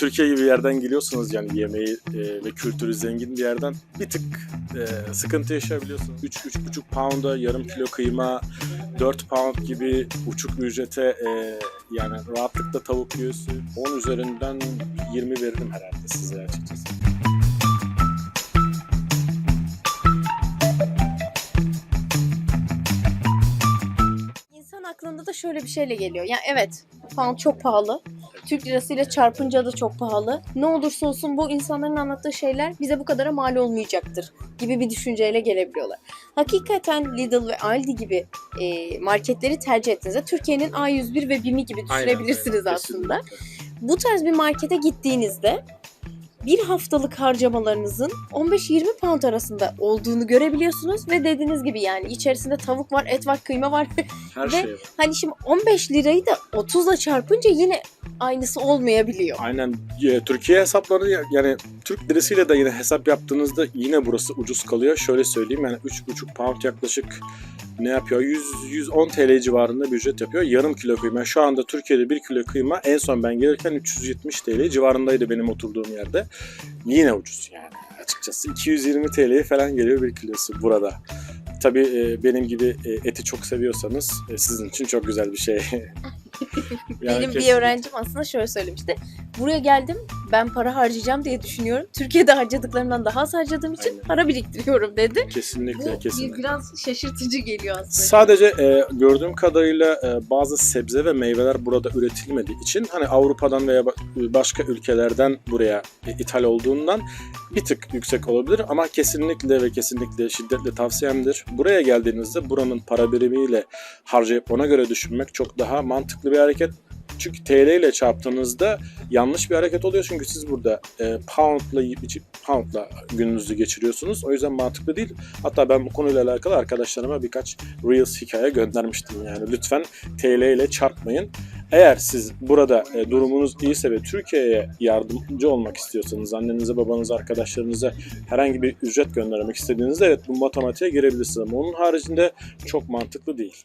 Türkiye gibi bir yerden geliyorsunuz yani yemeği e, ve kültürü zengin bir yerden bir tık e, sıkıntı yaşayabiliyorsunuz. 3-3,5 pound'a yarım kilo kıyma, 4 pound gibi uçuk ücrete e, yani rahatlıkla tavuk göğsü 10 üzerinden 20 veririm herhalde size açıkçası. İnsan aklında da şöyle bir şeyle geliyor. Yani evet pound çok pahalı. Türk lirasıyla çarpınca da çok pahalı. Ne olursa olsun bu insanların anlattığı şeyler bize bu kadara mal olmayacaktır gibi bir düşünceyle gelebiliyorlar. Hakikaten Lidl ve Aldi gibi e, marketleri tercih ettiğinizde Türkiye'nin A101 ve BİM'i gibi düşünebilirsiniz Aynen, aslında. kesinlikle. Bu tarz bir markete gittiğinizde bir haftalık harcamalarınızın 15-20 pound arasında olduğunu görebiliyorsunuz ve dediğiniz gibi yani içerisinde tavuk var, et var, kıyma var. Her Ve- şey var. hani şimdi 15 lirayı da 30'la çarpınca yine aynısı olmayabiliyor. Aynen Türkiye hesapları ya- yani Türk lirasıyla da yine hesap yaptığınızda yine burası ucuz kalıyor. Şöyle söyleyeyim yani 3,5 pound yaklaşık ne yapıyor? 100 110 TL civarında bir ücret yapıyor. Yarım kilo kıyma. Şu anda Türkiye'de 1 kilo kıyma en son ben gelirken 370 TL civarındaydı benim oturduğum yerde. Yine ucuz yani açıkçası. 220 TL falan geliyor bir kilosu burada. Tabii e, benim gibi e, eti çok seviyorsanız e, sizin için çok güzel bir şey. Benim bir öğrencim aslında şöyle söylemişti. Buraya geldim ben para harcayacağım diye düşünüyorum. Türkiye'de harcadıklarımdan daha az harcadığım için Aynen. para biriktiriyorum dedi. Kesinlikle, Bu kesinlikle. biraz şaşırtıcı geliyor aslında. Sadece e, gördüğüm kadarıyla e, bazı sebze ve meyveler burada üretilmediği için hani Avrupa'dan veya ba- başka ülkelerden buraya e, ithal olduğundan bir tık yüksek olabilir ama kesinlikle ve kesinlikle şiddetle tavsiyemdir. Buraya geldiğinizde buranın para birimiyle harcayıp ona göre düşünmek çok daha mantıklı bir hareket. Çünkü TL ile çarptığınızda yanlış bir hareket oluyor çünkü siz burada e, poundla poundla gününüzü geçiriyorsunuz. O yüzden mantıklı değil. Hatta ben bu konuyla alakalı arkadaşlarıma birkaç Reels hikaye göndermiştim yani. Lütfen TL ile çarpmayın. Eğer siz burada e, durumunuz iyiyse ve Türkiye'ye yardımcı olmak istiyorsanız, annenize, babanıza, arkadaşlarınıza herhangi bir ücret göndermek istediğinizde evet bu matematiğe girebilirsiniz ama onun haricinde çok mantıklı değil.